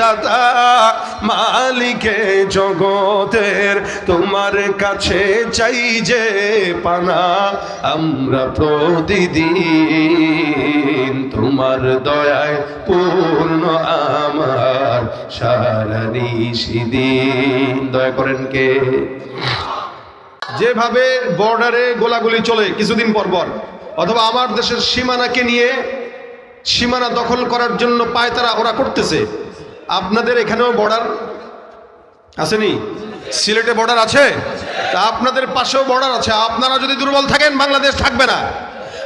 দাতা মালিকে জগতের তোমার কাছে চাই যে পানা, আমরা প্রতিদিন তোমার দয়ায় পূর্ণ আমার সারা দিন। দয়া করেন কে? যেভাবে বর্ডারে গোলাগুলি চলে কিছুদিন পর পর, অথবা আমার দেশের সীমানাকে নিয়ে সীমানা দখল করার জন্য পায়তারা ওরা করতেছে। আপনাদের এখানেও বর্ডার আসেনি? সিলেটে বর্ডার আছে? তা আপনাদের পাশেও বর্ডার আছে। আপনারা যদি দুর্বল থাকেন, বাংলাদেশ থাকবে না।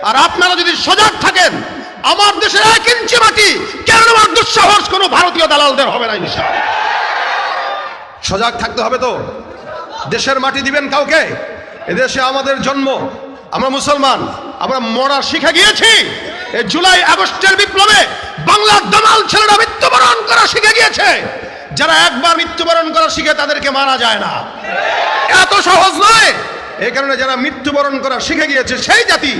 আর আপনারা যদি সজাগ থাকেন, আমার দেশের এক ইঞ্চি মাটি কেন আমার দুঃসাহস কোনো ভারতীয় দালালদের হবে না ইনশাআল্লাহ সজাগ থাকতে হবে তো? দেশের মাটি দিবেন কাউকে? এদেশে আমাদের জন্ম। আমরা মুসলমান। আমরা মরা শিখে গিয়েছি। জুলাই আগস্টের বিপ্লবে বাংলার দামাল ছেলেরা মৃত্যুবরণ করা শিখে গিয়েছে। যারা একবার মৃত্যুবরণ করা শিখে তাদেরকে মারা যায় না। এত সহজ নয়। এই কারণে যারা মৃত্যুবরণ করা শিখে গিয়েছে সেই জাতি,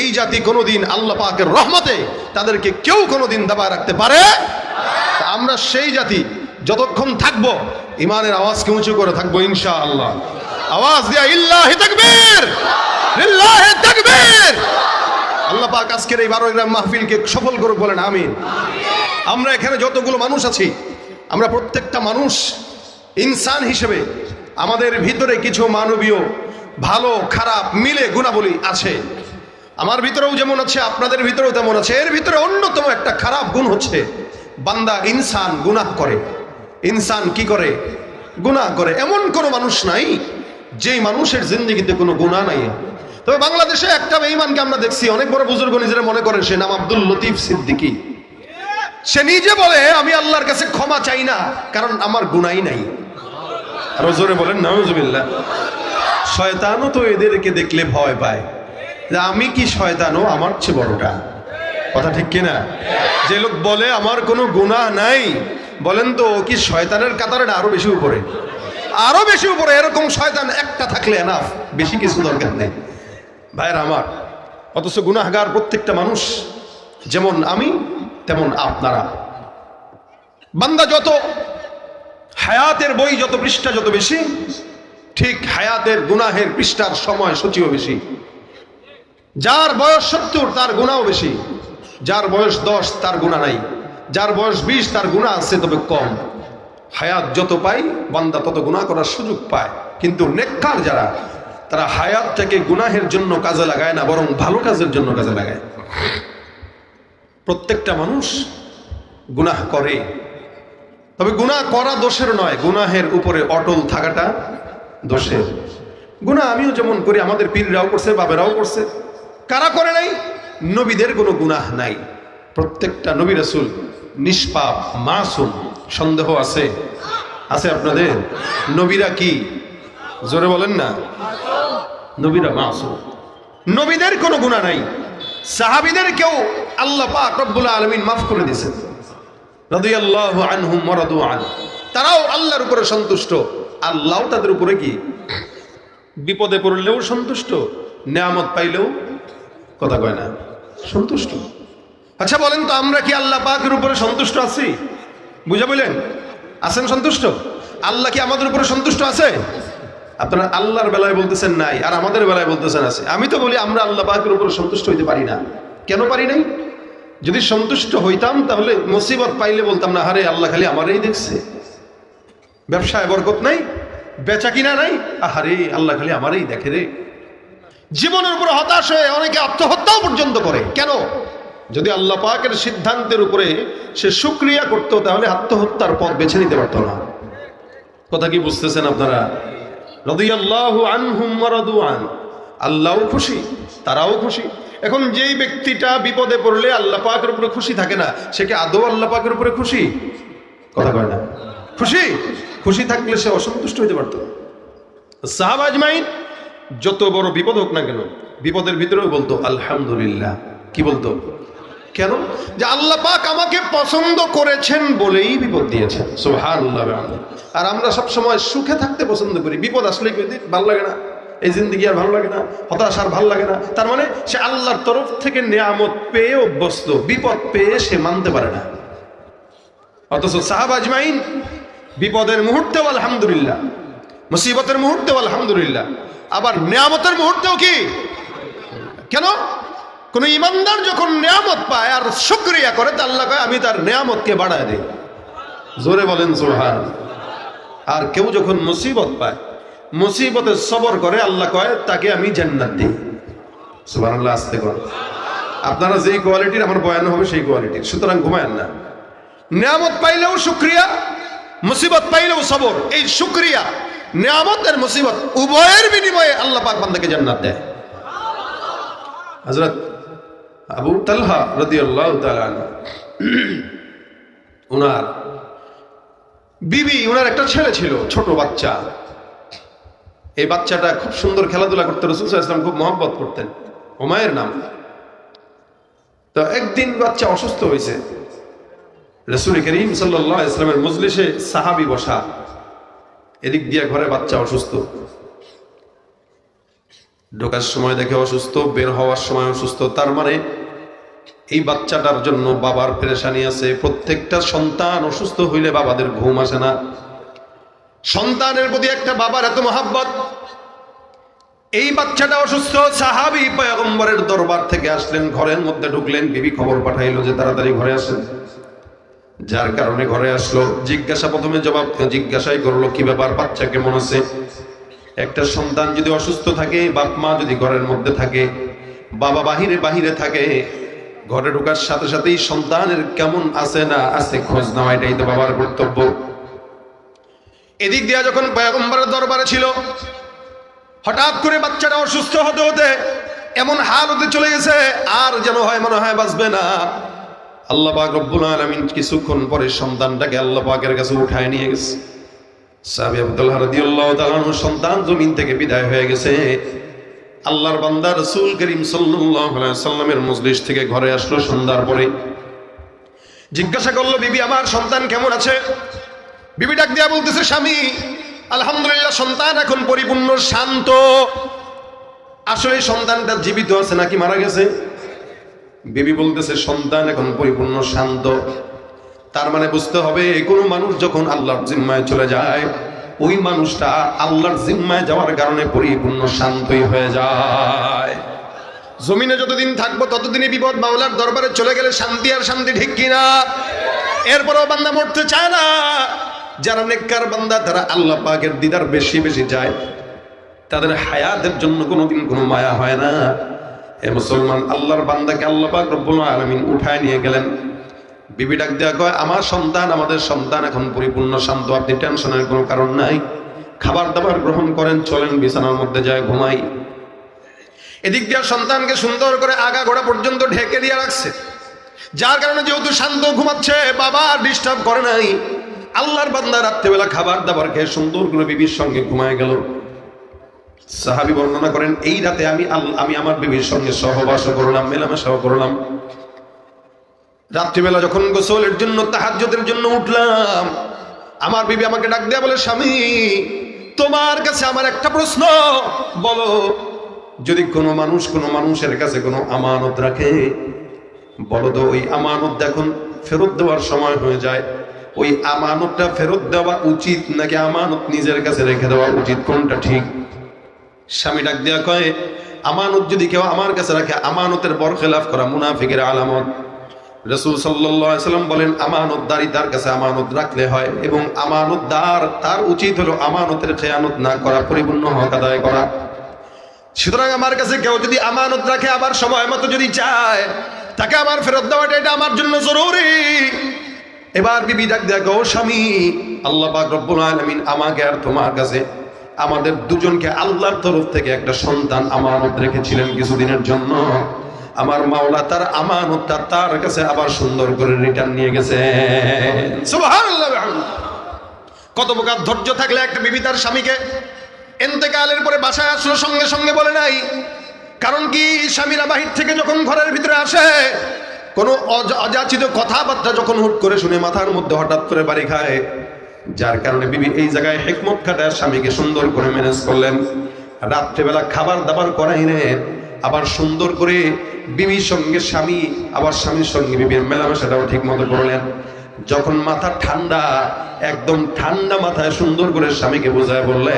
এই জাতি কোনোদিন আল্লাহ পাকের রহমতে তাদেরকে কেউ কোনোদিন দাবা রাখতে পারে? আমরা সেই জাতি, যতক্ষণ থাকব, ইমানের আওয়াজকে উঁচু করে থাকব ইনশা আল্লাহ আওয়াজ দিয়া, ইল্লাহি তাকবীর! লিল্লাহি তাকবীর! আল্লাহ পাক আজকের এই বারো গ্রাম মাহফিলকে সফল করে বলেন, আমিন। আমরা এখানে যতগুলো মানুষ আছি, আমরা প্রত্যেকটা মানুষ ইনসান হিসেবে আমাদের ভিতরে কিছু মানবীয় ভালো, খারাপ, মিলে গুণাবলী আছে। আমার ভিতরেও যেমন আছে, আপনাদের ভিতরেও তেমন আছে। এর ভিতরে অন্যতম একটা খারাপ গুণ হচ্ছে, বান্দা ইনসান গুনাহ করে। ইনসান কি করে? গুনাহ করে। এমন কোনো মানুষ নাই, যেই মানুষের জিন্দগিতে কোনো গুণা নাই। তবে বাংলাদেশে একটা বেঈমানকে আমরা দেখছি, অনেক বড় বুজুর্গ নিজেরা মনে করেন, সে নাম আব্দুল লতিফ সিদ্দিকী। সে নিজে বলে, আমি আল্লাহর কাছে ক্ষমা চাই না, কারণ আমার গুনাই নাই। আরও জোরে বলেন, নাউজুবিল্লাহ। শয়তানও তো এদেরকে দেখলে ভয় পায়। আমি কি শয়তানও, আমার চেয়ে বড়টা? কথা ঠিক কিনা? যে লোক বলে, আমার কোনো গুনাহ নাই। বলেন তো কি শয়তানের কাতারে না? আরও বেশি উপরে। আরও বেশি উপরে, এরকম শয়তান একটা থাকলে এনাফ বেশি কিছু দরকার নেই। ভাইয়ের আমার, অথচ গুনাহগার প্রত্যেকটা মানুষ যেমন আমি, তেমন আপনারা। বান্দা যত হায়াতের বই যত পৃষ্ঠা যত বেশি, ঠিক হায়াতের গুনাহের পৃষ্ঠার সময় সূচিও বেশি। যার বয়স সত্তর, তার গুণাও বেশি। যার বয়স দশ, তার গুণা নাই। যার বয়স বিশ, তার গুণা আছে তবে কম। হায়াত যত পাই, বান্দা তত গুণা করার সুযোগ পায়। কিন্তু নেককার যারা তারা হায়াতটাকে গুনাহের জন্য কাজে লাগায় না, বরং ভালো কাজের জন্য কাজে লাগায়। প্রত্যেকটা মানুষ গুনাহ করে। তবে গুনাহ করা দোষের নয়, গুনাহের উপরে অটল থাকাটা দোষের। গুনাহ আমিও যেমন করি, আমাদের পীররাও করছে বাবেরাও করছে। কারা করে নাই? নবীদের কোনো গুনাহ নাই। প্রত্যেকটা নবী রাসূল নিষ্পাপ, মাসুম, সন্দেহ আছে। আছে আপনাদের? নবীরা কি? জোরে বলেন না। নবীরা মাসুম। নবীদের কোনো গুণা নাই। সাহাবিদের কেউ আল্লাহ পাক রব্বুল আলমিন মাফ করে দিয়েছেন। রাদিয়াল্লাহু আনহুম ওয়ারাদু আন তারাও আল্লাহর উপরে সন্তুষ্ট। আল্লাহ তাদের উপরে কি? বিপদে পড়লেও সন্তুষ্ট, নেয়ামত পাইলেও কথা কয় না, সন্তুষ্ট। আচ্ছা বলেন তো, আমরা কি আল্লাহ পাকের উপরে সন্তুষ্ট আছি? বুঝা বললেন আছেন সন্তুষ্ট? আল্লাহ কি আমাদের উপরে সন্তুষ্ট আছে? আপনারা আল্লাহর বেলায় বলতেছেন নাই, আর আমাদের বেলায় বলতেছেন আছে। আমি তো বলি, আমরা আল্লাহ পাকের উপর সন্তুষ্ট হইতে পারি না। কেন পারি নাই? যদি সন্তুষ্ট হইতাম, তাহলে মুসিবত পাইলে বলতাম না হারে আল্লাহ খালি আমারই দেখছে। ব্যবসায় বরকত নাই, বেচা কিনা নাই, আহারে, আল্লাহ খালি আমারই দেখে রে। জীবনের উপর হতাশ হয়ে অনেকে আত্মহত্যাও পর্যন্ত করে। কেন? যদি আল্লাহ পাকের সিদ্ধান্তের উপরে সে সুক্রিয়া করতো, তাহলে আত্মহত্যার পথ বেছে নিতে পারতো না। কথা কি বুঝতেছেন আপনারা? আল্লাহও খুশি, তারাও খুশি। এখন যেই ব্যক্তিটা বিপদে পড়লে আল্লাহ পাকের উপরে খুশি থাকে না, সে কি আদৌ আল্লাহ পাকের উপরে খুশি? কথা কয় না। খুশি? খুশি থাকলে সে অসন্তুষ্ট হইতে পারতো। সাহাব আজমাইন, যত বড় বিপদ হোক না কেন, বিপদের ভিতরেও বলতো, আলহামদুলিল্লাহ। কি বলতো? কেন? যে আল্লাহ পাক আমাকে পছন্দ করেছেন বলেই বিপদ দিয়েছেন। সুবহানাল্লাহ আর আমরা সব সময় সুখে থাকতে পছন্দ করি। বিপদ আসলে ভালো লাগে না? এই জিন্দগি আর ভালো লাগে না? হতাশ আর ভালো লাগে না? তার মানে সে আল্লাহর তরফ থেকে নিয়ামত পেয়ে অভ্যস্ত। বিপদ পেয়ে সে মানতে পারে না। অথচ সাহাব আজমাইন বিপদের মুহূর্তেও আলহামদুলিল্লাহ, মুসিবতের মুহূর্তেও আলহামদুলিল্লাহ। আবার নিয়ামতের মুহূর্তেও কি? কেন? কোন ইমানদার যখন নিয়ামত পায় আর শুক্রিয়া করে, তা আল্লাহ কয়, আমি তার নিয়ামতকে বাড়ায় দিই। জোরে বলেন সোহান আর কেউ যখন মুসিবত পায়, মুসিবতের সবর করে, আল্লাহ কয়, তাকে আমি জান্নাত দিই। সুবাহ আল্লাহ আসতে কর। আপনারা যেই কোয়ালিটির, আমার বয়ান হবে সেই কোয়ালিটির। সুতরাং ঘুমায়েন না। নিয়ামত পাইলেও শুক্রিয়া, মুসিবত পাইলেও সবর। এই শুক্রিয়া, নিয়ামত আর মুসিবত উভয়ের বিনিময়ে আল্লাহ পাক বান্দাকে জান্নাত দেয়। হযরত আবু তালহা তাআলা আনহু, উনার বিবি উনার একটা ছেলে ছিল ছোট বাচ্চা। এই বাচ্চাটা খুব সুন্দর খেলাধুলা করতে রসুল ওয়াসাল্লাম খুব মহব্বত করতেন। ওমায়ের নাম। তো একদিন বাচ্চা অসুস্থ হয়েছে। রসুল করিম সাল্লাহ ইসলামের মজলিসে সাহাবি বসা। এদিক দিয়ে ঘরে বাচ্চা অসুস্থ। ঢোকার সময় দেখে অসুস্থ বের হওয়ার সময় অসুস্থ। তার মানে এই বাচ্চাটার জন্য বাবার পেরেশানি আছে। প্রত্যেকটা সন্তান অসুস্থ হইলে বাবাদের ঘুম আসে না। সন্তানের প্রতি একটা বাবার এত মহাব্বত। এই বাচ্চাটা অসুস্থ, সাহাবি পয়গম্বরের দরবার থেকে আসলেন, ঘরের মধ্যে ঢুকলেন, বিবি খবর পাঠাইলো যে তাড়াতাড়ি ঘরে আসেন। যার কারণে ঘরে আসলো। জিজ্ঞাসা প্রথমে জবাব জিজ্ঞাসাই করল, কি ব্যাপার, বাচ্চা কেমন আছে? একটা সন্তান যদি অসুস্থ থাকে, বাপ মা যদি ঘরের মধ্যে থাকে, বাবা বাহিরে বাহিরে থাকে ঘরে ঢোকার সাথে সাথেই সন্তানের কেমন আছে না আছে খোঁজ নেওয়া, এটাই তো বাবার কর্তব্য। এদিক দিয়া যখন পয়গম্বরের দরবারে ছিল, হঠাৎ করে বাচ্চাটা অসুস্থ হতে হতে এমন হাল হতে চলে গেছে, আর যেন হয় মনে হয় বাঁচবে না। আল্লাহ পাক রব্বুল আলামিন কিছুক্ষণ পরে সন্তানটাকে আল্লাহ পাকের কাছে উঠায় নিয়ে গেছে। সাহাবী আব্দুল্লাহ রাদিয়াল্লাহু তাআলা সন্তান জমিন থেকে বিদায় হয়ে গেছে। আল্লাহর বান্দা রসুল করিম সাল্লামের মজলিস থেকে ঘরে আসলো সন্ধ্যার পরে। জিজ্ঞাসা করল, বিবি, আমার সন্তান কেমন আছে? বিবি ডাক দিয়া বলতেছে, স্বামী, আলহামদুলিল্লাহ সন্তান এখন পরিপূর্ণ, শান্ত। আসলে সন্তানটা জীবিত আছে নাকি মারা গেছে? বিবি বলতেছে, সন্তান এখন পরিপূর্ণ, শান্ত। তার মানে বুঝতে হবে, কোনো মানুষ যখন আল্লাহর জিম্মায় চলে যায় ওই মানুষটা আল্লাহর জিম্মায় যাওয়ার কারণে পরিপূর্ণ শান্তই হয়ে যায়। জমিনে যতদিন থাকব ততদিনই বিপদ মাওলার দরবারে চলে গেলে শান্তি আর শান্তি ঠিক কিনা? এরপরও বান্দা মরতে চায় না। যারা নেককার বান্দা, তারা আল্লাহ পাকের দিদার বেশি বেশি যায় তাদের হায়াতের জন্য কোনোদিন কোনো মায়া হয় না। এ মুসলমান, আল্লাহর বান্দাকে আল্লাহ পাক রব্বুল আলামিন উঠায় নিয়ে গেলেন। বিবি ডাক দেওয়া কয়, আমার সন্তান, আমাদের সন্তান এখন পরিপূর্ণ শান্ত, আপনি টেনশনের কোনো কারণ নাই। খাবার দাবার গ্রহণ করেন, চলেন বিছানার মধ্যে যায় ঘুমাই। এদিক দিয়ে সন্তানকে সুন্দর করে আগা গোড়া পর্যন্ত ঢেকে দিয়ে রাখছে। যার কারণে যেহেতু শান্ত ঘুমাচ্ছে, বাবা ডিস্টার্ব করে নাই। আল্লাহর বান্দা রাত্রেবেলা খাবার দাবার খেয়ে সুন্দর করে বিবির সঙ্গে ঘুমায় গেল। সাহাবি বর্ণনা করেন, এই রাতে আমি আমি আমার বিবির সঙ্গে সহবাস করলাম, মেলামেশাও করলাম। রাত্রিবেলা যখন গোসলের জন্য, তাহাজ্জুদের জন্য উঠলাম, আমার বিবি আমাকে ডাক দেয়া বলে, স্বামী, তোমার কাছে আমার একটা প্রশ্ন। বলো, যদি কোনো মানুষ কোনো মানুষের কাছে কোনো আমানত রাখে, বলো তো, ওই আমানত এখন ফেরত দেওয়ার সময় হয়ে যায়। ওই আমানতটা ফেরত দেওয়া উচিত নাকি আমানত নিজের কাছে রেখে দেওয়া উচিত, কোনটা ঠিক? স্বামী ডাক দেওয়া কয়, আমানত যদি কেউ আমার কাছে রাখে, আমানতের বর খেলাফ করা মুনাফিকের আলামত। রসুল সাল্লাম বলেন, আমানতদারি তার কাছে আমানত রাখলে হয় এবং আমানতদার তার উচিত হলো আমানতের খেয়ানত না করা, পরিপূর্ণ হক আদায় করা। সুতরাং আমার কাছে কেউ যদি আমানত রাখে আবার সময় মতো যদি চায়, তাকে আমার ফেরত দেওয়াটা এটা আমার জন্য জরুরি। এবার বিবি ডাক দেখো স্বামী, আল্লাহ পাক আমাকে আর তোমার কাছে, আমাদের দুজনকে আল্লাহর তরফ থেকে একটা সন্তান আমানত রেখেছিলেন কিছুদিনের জন্য। আমার মাওলা তার আমানতটা তার কাছে আবার সুন্দর করে রিটার্ন নিয়ে গেছে। কত প্রকার ধৈর্য থাকলে একটা বিবি তার স্বামীকে এতেকালের পরে বাসায় আসলো সঙ্গে সঙ্গে বলে নাই। কারণ কি, স্বামীরা বাহির থেকে যখন ঘরের ভিতরে আসে, কোনো অযাচিত কথাবার্তা যখন হুট করে শুনে মাথার মধ্যে হঠাৎ করে বাড়ি খায়, যার কারণে বিবি এই জায়গায় হেকমত খাটায় স্বামীকে সুন্দর করে ম্যানেজ করলেন। রাত্রেবেলা খাবার দাবার করাইলেন। আবার সুন্দর করে বিবির সঙ্গে স্বামী, আবার স্বামীর সঙ্গে বিবির মেলামেশাটাও ঠিক মতো করলেন। যখন মাথা ঠান্ডা, একদম ঠান্ডা মাথায় সুন্দর করে স্বামীকে বোঝায় বললে,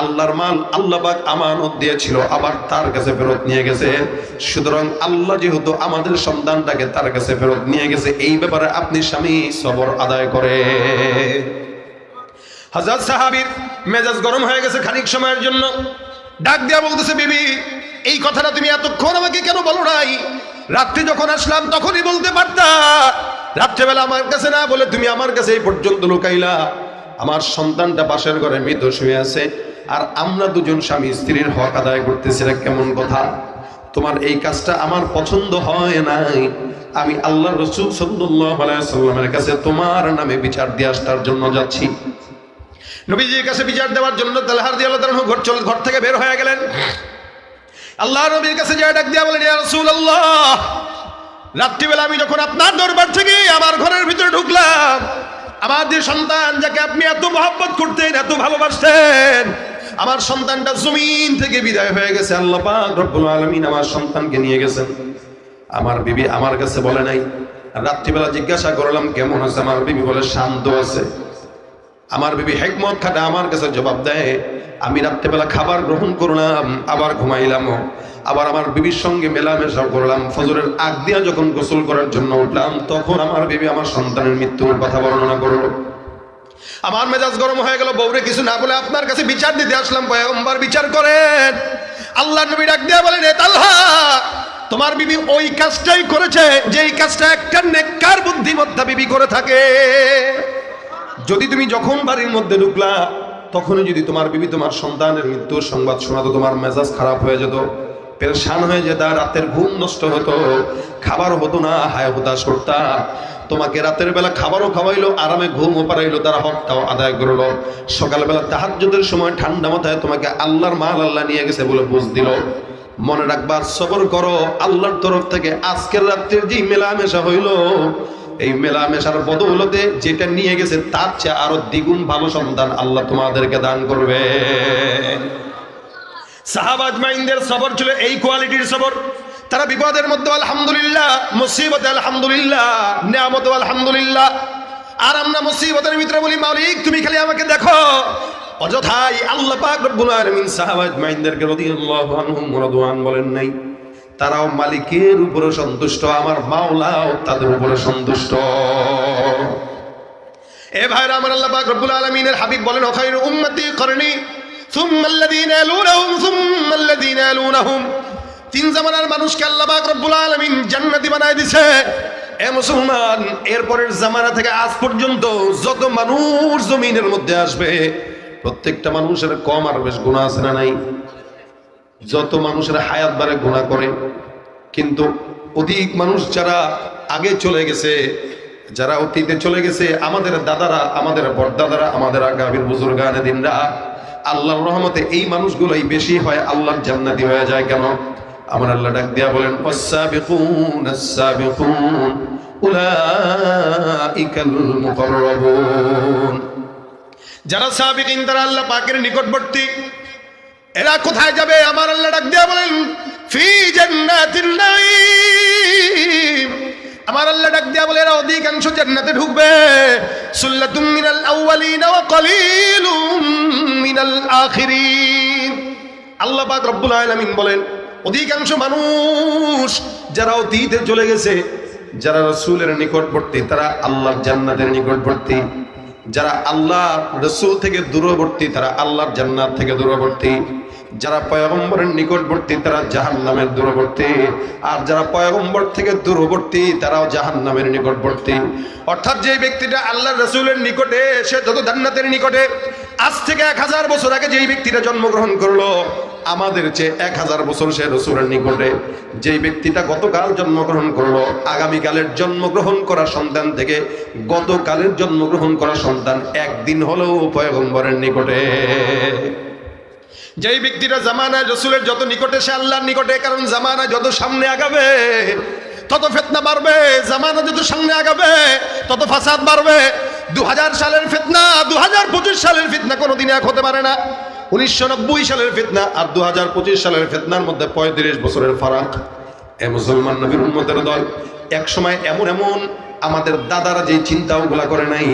আল্লাহর মাল আল্লাহ পাক আমানত দিয়েছিল, আবার তার কাছে ফেরত নিয়ে গেছে। সুতরাং আল্লাহ যেহেতু আমাদের সন্তানটাকে তার কাছে ফেরত নিয়ে গেছে, এই ব্যাপারে আপনি স্বামী সবর আদায় করে হাজার সাহাবীর মেজাজ গরম হয়ে গেছে খানিক সময়ের জন্য। ডাক দিয়া বলতেছে, বিবি, এই কথাটা তুমি এতক্ষণ আমাকে কেন বলো নাই? রাত্রে যখন আসলাম, তখনই বলতে পারতা। রাত্রেবেলা আমার কাছে না বলে তুমি আমার কাছে এই পর্যন্ত লুকাইলা। আমার সন্তানটা পাশের ঘরে মৃত শুয়ে আছে, আর আমরা দুজন স্বামী স্ত্রীর হক আদায় করতেছি এটা কেমন কথা? তোমার এই কাজটা আমার পছন্দ হয় নাই। আমি আল্লাহ রসুল সাল্লামের কাছে তোমার নামে বিচার দিয়ে আসার জন্য যাচ্ছি। নবীজির কাছে বিচার দেওয়ার জন্য তালহার দিয়ে আল্লাহ ঘর চল, ঘর থেকে বের হয়ে গেলেন। আল্লাহ নবীর কাছে যা ডাক দিয়া বলেন, ইয়া রাসূলুল্লাহ, রাত্রিবেলা আমি যখন আপনার দরবার থেকে আমার ঘরের ভিতরে ঢুকলাম, আমার যে সন্তান যাকে আপনি এত মহব্বত করতেন, এত ভালোবাসতেন, আমার সন্তানটা জমিন থেকে বিদায় হয়ে গেছে। আল্লাহ রব্বুল আমার সন্তানকে নিয়ে গেছেন। আমার বিবি আমার কাছে বলে নাই, রাত্রিবেলা জিজ্ঞাসা করলাম, কেমন আছে? আমার বিবি বলে, শান্ত আছে। আমার বিবি হেকমত খাটা আমার কাছে জবাব দেয়, আমি রাত্রেবেলা খাবার গ্রহণ করলাম, আবার ঘুমাইলাম। আবার আমার বিবির সঙ্গে মেলামেশা করলাম। ফজরের আগ দিয়া যখন গোসল করার জন্য উঠলাম, তখন আমার বিবি আমার সন্তানের মৃত্যুর কথা বর্ণনা করল। আমার মেজাজ গরম হয়ে গেল, বউরে কিছু না বলে আপনার কাছে বিচার দিতে আসলাম, পয়গম্বর বিচার করেন। আল্লাহ নবী ডাক দিয়া বলেন, "এ তালহা, তোমার বিবি ওই কাজটাই করেছে, যেই কাজটা একটা নেককার বুদ্ধিমত্তা বিবি করে থাকে। যদি তুমি যখন বাড়ির মধ্যে ঢুকলা তখনই যদি তোমার বিবি, তোমার সন্তানের মৃত্যুর সংবাদ শোনাতো, তোমার মেজাজ খারাপ হয়ে যেত, পেরেশান হয়ে যেত, রাতের ঘুম নষ্ট হতো, খাবার হতো না, হায় হতাশ করতা, তোমাকে রাতের বেলা খাবারও খাওয়াইলো, আরামে ঘুমও পারাইলো তারা হকটাও আদায় করল। সকালবেলা তাহাজ্জুদের সময় ঠান্ডা মাথায় তোমাকে আল্লাহর মাল আল্লাহ নিয়ে গেছে বলে বুঝ দিল। মনে রাখবার, সবর করো, আল্লাহর তরফ থেকে আজকের রাত্রের যে মেলামেশা হইল এই মেলামেশার বদৌলতে যেটা নিয়ে গেছে, তার চেয়ে আরও দ্বিগুণ ভালো সন্তান আল্লাহ তোমাদেরকে দান করবে। সাহাবাজ মাইন্দের সবর ছিল এই কোয়ালিটির সবর। তারা বিপদের মধ্যে, আলহামদুলিল্লাহ, মুসিবতে আলহামদুলিল্লাহ, নিয়ামত আলহামদুলিল্লাহ। আর আমরা মুসিবতের ভিতরে বলি, মালিক, তুমি খালি আমাকে দেখো। অযথাই আল্লাহ পাক রব্বুল আলামিন সাহাবাজ মাইন্দেরকে রাদিয়াল্লাহু আনহুম বলেন নাই। তারাও মালিকের উপরে সন্তুষ্ট, আমার মাওলাও তাদের উপরে সন্তুষ্ট। এ ভাইরা আমার আল্লাহ পাক রব্বুল আলামিনের হাবিব বলেন খায়রু উম্মতি করনি সুম্মা আল্লাযীনা ইয়ালুনাহুম সুম্মা আল্লাযীনা ইয়ালুনাহুম। তিন জামানার মানুষকে আল্লাহ পাক রব্বুল আলামিন জান্নাতি বানায় দিছে। এ মুসলমান, এরপরের জামানা থেকে আজ পর্যন্ত যত মানুষ জমিনের মধ্যে আসবে, প্রত্যেকটা মানুষের কম আর বেশ গুনাহ আছে না নাই? যত মানুষের হায়াত বারে গুণা করে, কিন্তু অধিক মানুষ যারা আগে চলে গেছে, যারা অতীতে চলে গেছে, আমাদের দাদারা, আমাদের বড়দাদারা, আমাদের আগামীর বুজুর্গানে দিনরা, আল্লাহর রহমতে এই মানুষগুলোই বেশি হয় আল্লাহর জান্নাতি হয়ে যায় কেন? আমার আল্লাহ ডাক দিয়া বলেন, "ওয়াস-সাবিকুন, আস-সাবিকুন, উলাইকাল যারা সাবিকিন, তারা আল্লাহ পাকের নিকটবর্তী। এরা কোথায় যাবে? আমার আল্লাহ ডাক দিয়া বলেন, ফি জান্নাতিন নাঈম। আমার আল্লাহ ডাক দিয়া বলে, এরা অধিকাংশ জান্নাতে ঢুকবে। সুল্লাতুম মিনাল আউয়ালিন ওয়া কলিলুম মিনাল আখিরিন। আল্লাহ পাক রব্বুল আলামিন বলেন, অধিকাংশ মানুষ যারা অতীতে চলে গেছে, যারা রসুলের নিকটবর্তী, তারা আল্লাহর জান্নাতের নিকটবর্তী। যারা আল্লাহ রসুল থেকে দূরবর্তী, তারা আল্লাহর জান্নাত থেকে দূরবর্তী। যারা পয়গম্বরের নিকটবর্তী, তারা জাহান নামের দূরবর্তী। আর যারা পয়গম্বর থেকে দূরবর্তী, তারাও জাহান নামের নিকটবর্তী। অর্থাৎ যে ব্যক্তিটা আল্লাহ রসুলের নিকটে, সে যত জান্নাতের নিকটে, আজ থেকে এক হাজার বছর আগে যেই ব্যক্তিটা জন্মগ্রহণ করল আমাদের চেয়ে এক হাজার বছর সে রসুলের নিকটে যেই ব্যক্তিটা গতকাল জন্মগ্রহণ করল, আগামীকালের জন্মগ্রহণ করা সন্তান থেকে গতকালের জন্মগ্রহণ করা সন্তান একদিন হলেও পয়গম্বরের নিকটে। যেই ব্যক্তিটা জামানায় রসুলের যত নিকটে, সে আল্লাহর নিকটে, কারণ জামানা যত সামনে আগাবে, তত ফেতনা বাড়বে, জামানা যত সামনে আগাবে, তত ফাসাদ বাড়বে। দু হাজার সালের ফেতনা দু হাজার পঁচিশ সালের ফিতনা কোনোদিন এক হতে পারে না। উনিশশো নব্বই সালের ফিতনা আর দু হাজার পঁচিশ সালের ফিতনার মধ্যে পঁয়ত্রিশ বছরের ফারাক। এ মুসলমান নবীর উম্মতের দল এক সময় এমন এমন আমাদের দাদারা যে চিন্তা ওগুলা করে নাই,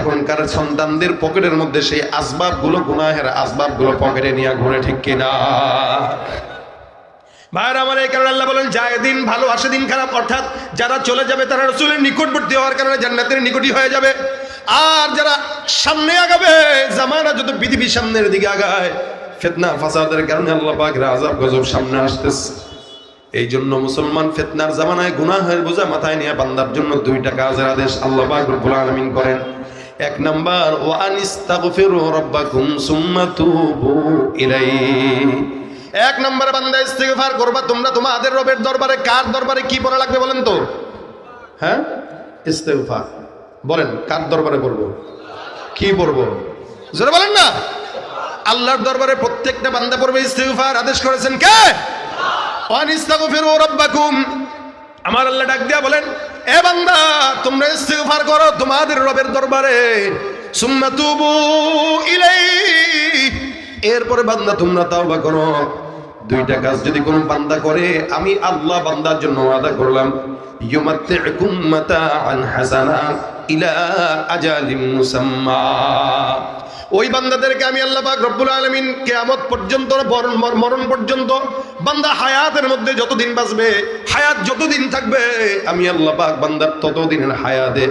এখনকার সন্তানদের পকেটের মধ্যে সেই আসবাবগুলো গুনাহের আসবাবগুলো পকেটে নিয়ে ঘুরে ঠিক কিনা? ভাইয়ের আমার এই কারণে আল্লাহ বলেন, যায় দিন ভালো, আসে দিন খারাপ। অর্থাৎ যারা চলে যাবে তারা রসুলের নিকটবর্তী হওয়ার কারণে জান্নাতের নিকটই হয়ে যাবে। আর যারা সামনে আগাবে, জামানা যত পৃথিবীর সামনের দিকে আগায়, ফেতনা ফাসাদের কারণে আল্লাহ আজাব গজব সামনে আসতেছে। এই জন্য মুসলমান ফেতনার জামানায় গুনাহের বোঝা মাথায় নিয়ে বান্দার জন্য দুইটা কাজের আদেশ আল্লাহ পাক রব্বুল আলামিন করেন। এক নাম্বার ওয়ান ইস্তাগফিরু রাব্বাকুম সুম্মা তুবু ইলাইহি। এক নম্বরে, বান্দা ইস্তেগফার করবা, তোমরা তোমাদের রবের দরবারে কার দরবারে কি পড়া লাগবে বলেন তো? হ্যাঁ? ইস্তেগফার। বলেন, কার দরবারে পড়ব কি পড়ব জোরে বলেন না। আল্লাহর দরবারে প্রত্যেকটা বান্দা পড়বে ইস্তেগফার, আদেশ করেছেন কে? ওয়ান ইস্তাগফিরু রাব্বাকুম। আমার আল্লাহ ডাক দিয়া বলেন, এ বান্দা, তোমরা ইস্তেগফার করো তোমাদের রবের দরবারে। সুম্মা তুবু ইলাইহি। এরপরে বান্দা, তোমরা তাওবা করো। দুইটা কাজ যদি কোনো বান্দা করে, আমি আল্লাহ বান্দার জন্য আদা করলাম ইউমাত্তিউকুম মাতাআন হাসানা। ইলা আজালিম মুসাম্মা। ওই বান্দাদেরকে আমি আল্লাহ পাক রব্বুল আলামিন কিয়ামত পর্যন্ত মরণ পর্যন্ত বান্দা হায়াতের মধ্যে যতদিন বাঁচবে, হায়াত যতদিন থাকবে, আমি আল্লাহ পাক বান্দার ততদিনের হায়াতে,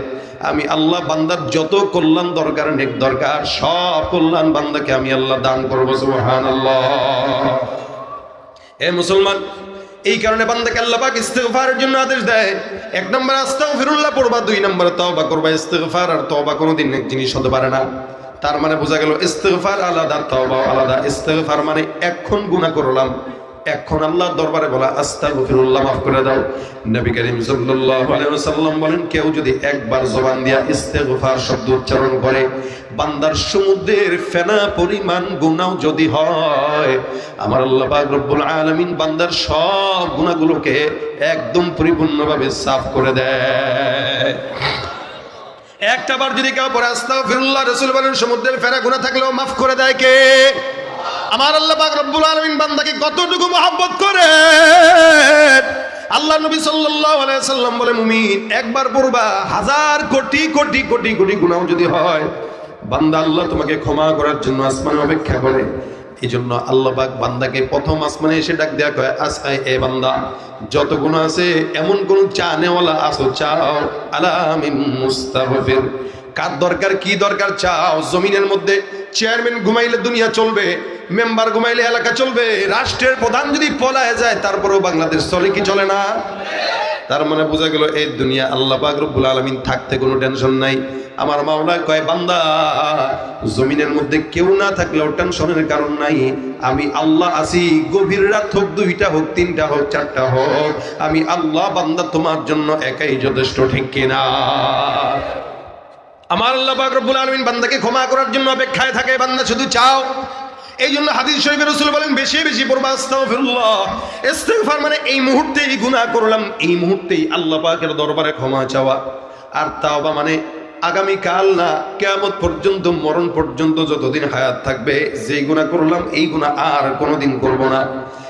আমি আল্লাহ বান্দার যত কল্যাণ দরকার, নেক দরকার, সব কল্যাণ বান্দাকে আমি আল্লাহ দান করব, সুবহানাল্লাহ। এ মুসলমান এই কারণে বান্দাকে আল্লাহ পাক ইস্তেগফারের জন্য আদেশ দেয়। এক নম্বর, আস্তাগফিরুল্লাহ পড়বা। দুই নম্বর, তওবা করবা। ইস্তেগফার আর তওবা কোনোদিন এক জিনিস হতে পারে না। তার মানে বোঝা গেল, ইস্তেগফার আলাদা তওবা আলাদা। ইস্তেগফার মানে এখন গুনাহ করলাম। এখন আল্লাহর দরবারে বলা, আস্তাগফিরুল্লাহ, মাফ করে দাও। নবী করিম সাল্লাল্লাহু আলাইহি ওয়াসাল্লাম বলেন, কেউ যদি একবার জবান দিয়া ইস্তেগফার শব্দ উচ্চারণ করে, বান্দার সমুদ্রের ফেনা পরিমাণ গুনাহ যদি হয়, আমার আল্লাহ পাক রব্বুল আলামিন বান্দার সব গুনাহগুলোকে একদম পরিপূর্ণভাবে সাফ করে দেয়। একটা বার যদি কেউ পরে আস্তাগফিরুল্লাহ, রাসূল বলেন, সমুদ্রের ফেনা গুনাহ থাকলেও মাফ করে দেয় কে? আমার আল্লাহ পাক রব্বুল আলামিন বান্দাকে কতটুকু মহব্বত করে? আল্লাহ নবী সাল্লাল্লাহু আলাইহি সাল্লাম বলে, মুমিন, একবার পড়বা, হাজার কোটি কোটি কোটি কোটি গুনাহ যদি হয়, বান্দা আল্লাহ তোমাকে ক্ষমা করার জন্য আসমানে অপেক্ষা করে। এই জন্য আল্লাহ পাক বান্দাকে প্রথম আসমানে এসে ডাক দেয়া কয় আসাই এ বান্দা, যত গুণ আছে, এমন কোন চা নেওয়ালা আসো, চাও আলামিন মুস্তাগফির। কার দরকার, কি দরকার, চাও, জমিনের মধ্যে চেয়ারম্যান ঘুমাইলে দুনিয়া চলবে মেম্বার ঘুমাইলে এলাকা চলবে। রাষ্ট্রের প্রধান যদি পলায় যায়, তারপরেও বাংলাদেশ চলে কি চলে না? তার মানে বোঝা গেল, এই দুনিয়া আল্লাহ রব্বুল আলামিন থাকতে কোনো টেনশন নাই। আমার মাওলা কয়, বান্দা, জমিনের মধ্যে কেউ না থাকলেও টেনশনের কারণ নাই। আমি আল্লাহ আছি, গভীর রাত হোক, দুইটা হোক, তিনটা হোক, চারটা হোক। আমি আল্লাহ বান্দা, তোমার জন্য একাই যথেষ্ট, ঠিক কিনা আমার আল্লাহ রব্বুল আলামিন বান্দাকে ক্ষমা করার জন্য অপেক্ষায় থাকে। বান্দা, শুধু চাও এই জন্য হাদিস শরীফের রসুল বলেন, বেশি বেশি পড়বা, আস্তাগফিরুল্লাহ। ইস্তিগফার মানে এই মুহূর্তেই গুনাহ করলাম, এই মুহূর্তেই আল্লাহ পাকের দরবারে ক্ষমা চাওয়া। আর তাওবা মানে আগামী কাল না, কিয়ামত পর্যন্ত, মরণ পর্যন্ত যতদিন হায়াত থাকবে, যেই গুনাহ করলাম, এই গুনাহ আর কোনোদিন করব না।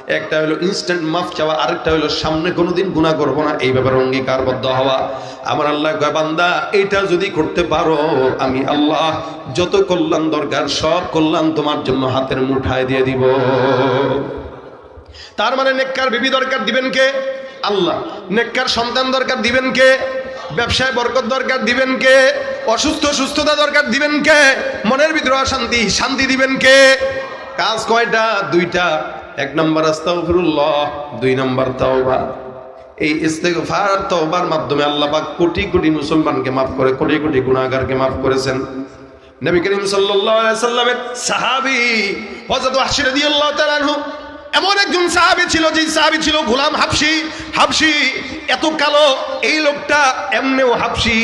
একটা হলো ইনস্ট্যান্ট মাফ চাওয়া, আরেকটা হলো সামনে কোনোদিন গুনাহ করব না। এই ব্যাপারে অঙ্গীকারবদ্ধ হওয়া। আমার আল্লাহ বান্দা, এটা যদি করতে পারো, আমি আল্লাহ যত কল্যাণ দরকার, সব কল্যাণ তোমার জন্য হাতের মুঠায় দিয়ে দিব। তার মানে নেককার বিবি দরকার দিবেন কে? আল্লাহ। নেককার সন্তান দরকার দিবেন কে? ব্যবসায় বরকত দরকার দিবেন কে? অসুস্থ সুস্থতা দরকার দিবেন কে? মনের ভিতরে অশান্তি, শান্তি দিবেন কে? কাজ কয়টা? দুইটা। এক নম্বর আস্তাগফিরুল্লাহ, দুই নম্বর তাওবা। এই ইস্তেগফার, তওবার মাধ্যমে আল্লাহ পাক কোটি কোটি মুসলমানকে মাফ করে, কোটি কোটি গুনাহগারকে মাফ করেছেন। নবী করিম সাল্লামের সাহাবী হযরত ওয়াহশী রাদিয়াল্লাহু তাআলা আনহু এমন একজন সাহাবী ছিল যে সাহাবি ছিল গোলাম হাফসি। হাফসি, এত কালো, এই লোকটা এমনিও হাবশি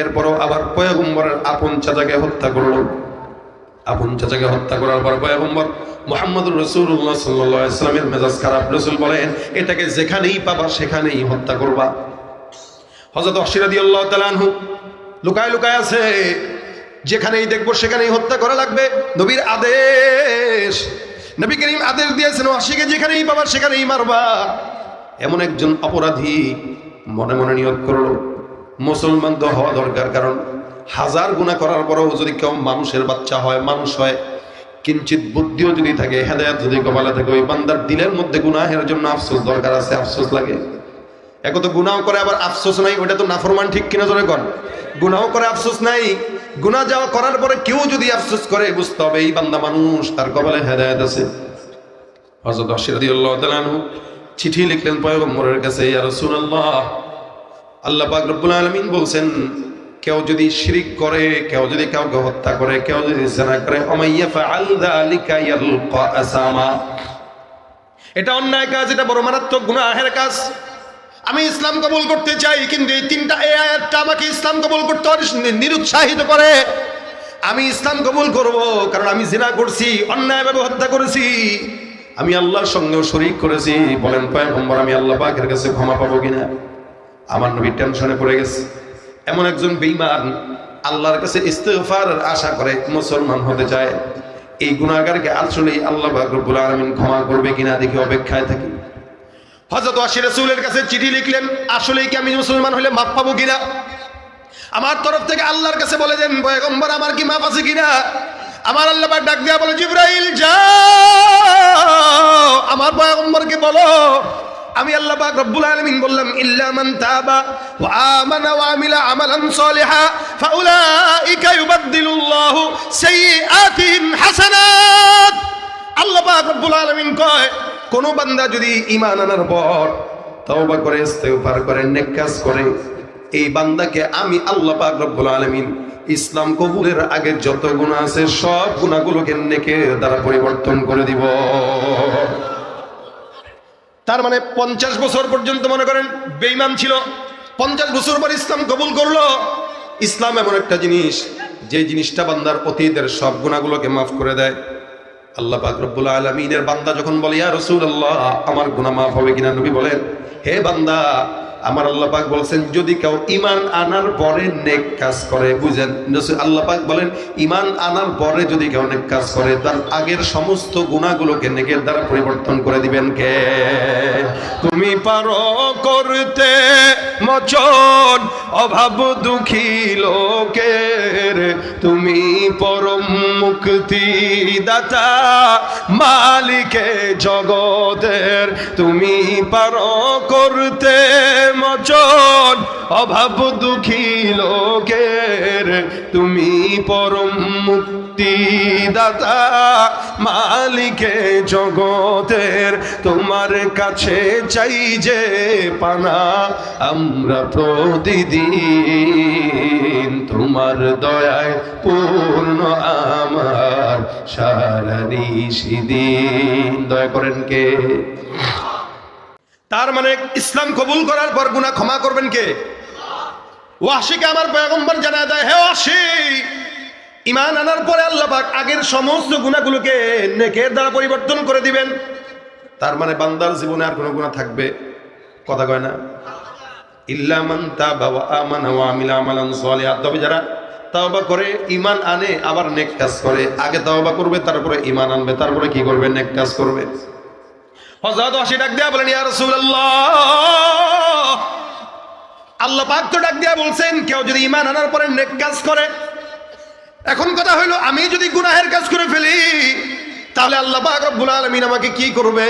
এরপরও আবার পয়গম্বরের আপন চাচাকে হত্যা করল। আপন চাচাকে হত্যা করার পর পয়গম্বর মোহাম্মদুর রসুল্লাহ সাল্লাহ ইসলামের মেজাজ খারাপ। রসুল বলেন, এটাকে যেখানেই পাবা, সেখানেই হত্যা করবা। হজরত অশিরাদি আল্লাহ তালানহু লুকায় লুকায় আছে, যেখানেই দেখব, সেখানেই হত্যা করা লাগবে। নবীর আদেশ, নবী করিম আদেশ দিয়েছেন অশিকে যেখানেই পাবা, সেখানেই মারবা। এমন একজন অপরাধী মনে মনে নিয়োগ করল। মুসলমান তো হওয়া দরকার, কারণ হাজার গুণা করার পরেও যদি কেউ মানুষের বাচ্চা হয়, মানুষ হয় কিঞ্চিত বুদ্ধিও যদি থাকে, হেদায়াত যদি কপালে থাকে, ওই বান্দার দিলের মধ্যে গুনাহের জন্য আফসোস দরকার আছে, আফসোস লাগে। এক তো গুনাও করে আবার আফসোস নাই, ওটা তো নাফরমান ঠিক কিনা ধরে কর গুনাও করে আফসোস নাই, গুনাহ যাওয়া করার পরে কেউ যদি আফসোস করে, বুঝতে হবে এই বান্দা মানুষ, তার কপালে হেদায়াত আছে। হযরত রাদিয়াল্লাহু তাআলা চিঠি লিখলেন পয়গম্বরের কাছে, ইয়া রাসূলুল্লাহ। আল্লাহ পাক রব্বুল আলামিন বলছেন কেউ যদি শিরিক করে, কেউ যদি কাউকে হত্যা করে, কেউ যদি জেনা করে এটা অন্যায় কাজ, এটা বড় মারাত্মক গুনাহের কাজ। আমি ইসলাম কবুল করতে চাই, কিন্তু এই তিনটা এই আয়াতটা আমাকে ইসলাম কবুল করতে নিরুৎসাহিত করে। আমি ইসলাম কবুল করব, কারণ আমি জেনা করছি অন্যায়ভাবে হত্যা করেছি। আমি আল্লাহর সঙ্গেও শরিক করেছি। বলেন, পয়গম্বর, আমি আল্লাহ পাকের কাছে ক্ষমা পাবো কিনা? আমার নবী টেনশনে পড়ে গেছে। এমন একজন বেঈমান আল্লাহর কাছে ইস্তেগফার আশা করে মুসলমান হতে চায়। এই গুনাহগারকে আসলে আল্লাহ রব্বুল আলামিন ক্ষমা করবে কিনা দেখে অপেক্ষায় থাকি। হযরত ওয়াসি রাসূলের কাছে চিঠি লিখলেন আসলে কি আমি মুসলমান হলে মাপ পাবো কিনা? আমার তরফ থেকে আল্লাহর কাছে বলে দেন, পয়গম্বর, আমার কি মাপ আছে কিনা? আমার আল্লাহ ডাক দেয়া বলে, জিব্রাইল, যাও। আমার পয়গম্বরকে বলো আমি আল্লাহ পাক রব্বুল আলামিন বললাম, ইল্লা মান তাবা ওয়া আমানা ওয়া আমিলা আমালান সালিহা, ফাউলাইকা ইউবাদদিলুল্লাহু সাইয়্যাতিহিম হাসানাত। আল্লাহ পাক রব্বুল আলামিন কয়, কোন বান্দা যদি ঈমান আনার পর তওবা করে, ইস্তেগফার করে নেক কাজ করে, এই বান্দাকে আমি আল্লাহ পাক রব্বুল আলামিন ইসলাম কবুলের আগে যত গুণা আছে সব গুণাগুলোকে নেকের দ্বারা পরিবর্তন করে দিব। তার মানে পঞ্চাশ বছর পর্যন্ত মনে করেন বেইমান ছিল। পঞ্চাশ বছর পর ইসলাম কবুল করল। ইসলাম এমন একটা জিনিস, যে জিনিসটা বান্দার অতীতের সব গুণাগুলোকে মাফ করে দেয়। আল্লাহ পাকরবুল্লা আলমিনের বান্দা যখন বলে, ইয়া রসুল্লাহ আমার গুণা মাফ হবে কিনা? নবী বলেন, হে বান্দা আমার আল্লাহ পাক বলছেন, যদি কেউ ইমান আনার পরে নেক কাজ করে, বুঝেন? আল্লাহ পাক বলেন ইমান আনার পরে যদি কেউ নেক কাজ করে, তার আগের সমস্ত গুণাগুলোকে নেকের দ্বারা পরিবর্তন করে দিবেন কে? তুমি পারো করতে মচন, অভাব দুঃখী লোকের তুমি পরম মুক্তি দাতা মালিকে জগতের তুমি পারো করতে মচন অভাব দুঃখী লোকের, তুমি পরম মুক্তি দাতা মালিকে জগতের। তোমার কাছে চাই যে পানা আমরা প্রতিদিন, তোমার দয়ায় পূর্ণ আমার সারা নিশিদিন দয়া করেন কে? তার মানে ইসলাম কবুল করার পর গুনাহ ক্ষমা করবেন কে? ওয়াসিকে আমার পয়গম্বর জানা দেয় হে ওয়াসি ইমান আনার পরে আল্লাহ পাক আগের সমস্ত গুণাগুলোকে নেকের দ্বারা পরিবর্তন করে দিবেন। তার মানে বান্দার জীবনে আর কোনো গুণা থাকবে? কথা কয় না। তাবা যারা তাওবা করে ইমান আনে, আবার নেক কাজ করে। আগে তাওবা করবে, তারপরে ইমান আনবে। তারপরে কি করবে? নেক কাজ করবে। হযরত ওয়াসি ডাক দেয়া বলেন, ইয়া রাসূলুল্লাহ আল্লাহ পাক তো ডাক দিয়া বলছেন, কেউ যদি ইমান আনার পরে নেক কাজ করে। এখন কথা হইল, আমি যদি গুনাহের কাজ করে ফেলি, তাহলে আল্লাহ পাক রব্বুল আলামিন আমাকে কি করবে?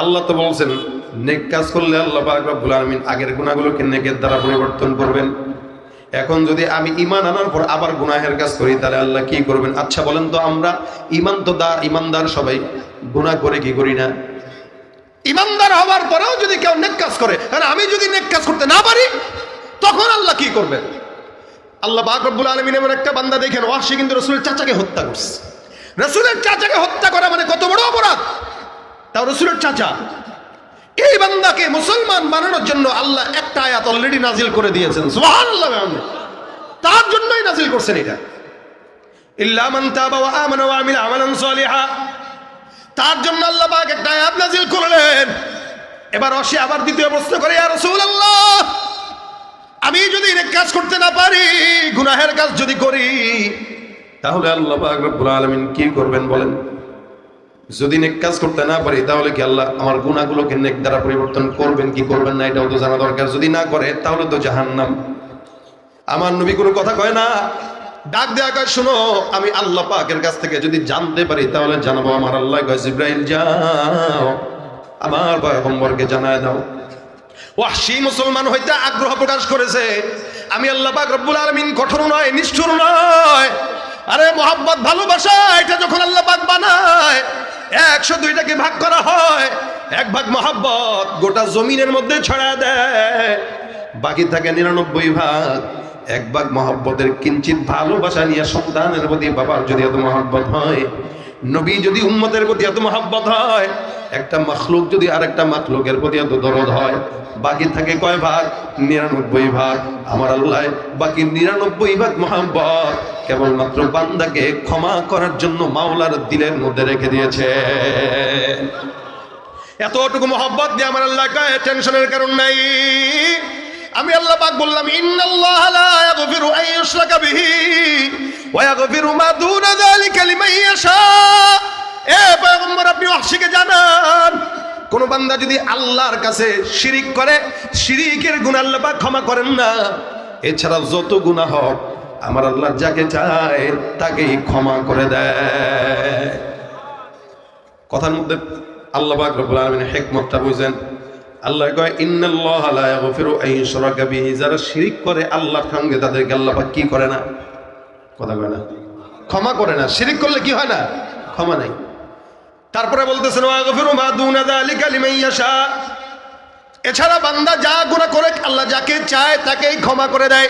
আল্লাহ তো বলছেন, নেক কাজ করলে আল্লাহ পাক রব্বুল আলামিন আগের গুনাহগুলোকে নেকের দ্বারা পরিবর্তন করবেন। এখন যদি আমি ইমান আনার পর আবার গুনাহের কাজ করি, তাহলে আল্লাহ কি করবেন? আচ্ছা বলেন তো আমরা ইমান তো দা ইমানদার সবাই। গুনাহ করে কি করি না? ইমানদার হওয়ার পরেও যদি কেউ নেক কাজ করে আর আমি যদি নেক কাজ করতে না পারি, তখন আল্লাহ কি করবেন? আল্লাহ পাক রব্বুল আলামিন এমন একটা বান্দা দেখেন ওয়াসি কিন্তু রসুলের চাচাকে হত্যা করছে। রসুলের চাচাকে হত্যা করা মানে কত বড় অপরাধ? তাও রসুলের চাচা। এই বান্দাকে মুসলমান বানানোর জন্য আল্লাহ একটা আয়াত অলরেডি নাজিল করে দিয়েছেন। তার জন্যই নাজিল করছেন এটা। ইল্লা মান তাবা ওয়া আমানা ওয়া আমিলা আমালান সালিহা। তার জন্য আল্লাহ পাক একটা আয়াত নাজিল করলেন। এবার অসে আবার দ্বিতীয় প্রশ্ন করে আর রাসূলুল্লাহ, আমি যদি কাজ করতে না পারি, গুনাহের কাজ যদি করি, তাহলে আল্লাহ পাক রব্বুল আলামিন কি করবেন বলেন? যদি নেক কাজ করতে না পারি, তাহলে কি আল্লাহ আমার গুণাগুলোকে নেক দ্বারা পরিবর্তন করবেন, কি করবেন না? এটাও তো জানা দরকার। যদি না করে, তাহলে তো জাহান্নাম। আমার নবী কোনো কথা কয় না ডাক দেয়া কয়, শুনো, আমি আল্লাহ পাকের কাছ থেকে যদি জানতে পারি, তাহলে জানাব আমার আল্লাহ। কয়, জিব্রাইল, যাও, আমার পয়গম্বরকে জানায় দাও। ওয়াহশি মুসলমান হইতে আগ্রহ প্রকাশ করেছে, আমি আল্লাহ পাক রব্বুল আলামিন কঠোর নয়, নিষ্ঠুর নয়। আরে মোহাম্মদ ভালোবাসা, এটা যখন আল্লাহ পাক বানায়, একশো দুইটাকে ভাগ করা হয়, এক ভাগ মহাব্বত গোটা জমিনের মধ্যে ছড়া দেয়, বাকি থাকে নিরানব্বই ভাগ। এক ভাগ মহব্বতের কিঞ্চিত ভালোবাসা নিয়ে সন্তানের প্রতি বাবার যদি এত মহব্বত হয়, নবী যদি উম্মতের প্রতি এত মহাব্বত হয়, একটা মখলুক যদি আর একটা মখলুকের প্রতি এত দরদ হয়, বাকি থাকে কয় ভাগ? নিরানব্বই ভাগ। আমার আল্লাহ, বাকি নিরানব্বই ভাগ মহাব্বত কেবলমাত্র বান্দাকে ক্ষমা করার জন্য মাওলার দিলের মধ্যে রেখে দিয়েছে। এতটুকু মহব্বত দিয়ে আমার আল্লাহ টেনশনের কারণ নাই। আমি আল্লাহ পাক বললাম, ইন্নাল্লাহ লা ইয়াগফিরু আন বিহি ওয়া ইয়াগফিরু মা দুনা যালিকা লিমান ইয়াশা। এ পয়গম্বর, আপনি ওয়াহশিকে জানান। কোন বান্দা যদি আল্লাহর কাছে শিরিক করে, শিরিকের গুনাহ আল্লাহ পাক ক্ষমা করেন না। এছাড়া যত গুনাহ হোক আমার আল্লাহ যাকে চায়, তাকেই ক্ষমা করে দেয়। কথার মধ্যে আল্লাহ পাক রব্বুল আলামিন হিকমতটা বুঝেন। আল্লাহ কয়, ইন্নাল্লাহ লা ইয়াগফিরু আন বিহি। যারা শিরিক করে আল্লাহর সঙ্গে, তাদেরকে আল্লাহ পাক কি করে না? কথা কয় না। ক্ষমা করে না। শিরিক করলে কি হয় না? ক্ষমা নাই। তারপরে বলতেছেন ওয়াগফিরু মা দুনা যালিকা লিমান ইয়াশা। এছাড়া বান্দা যা গুনাহ করে, আল্লাহ যাকে চায় তাকেই ক্ষমা করে দেয়।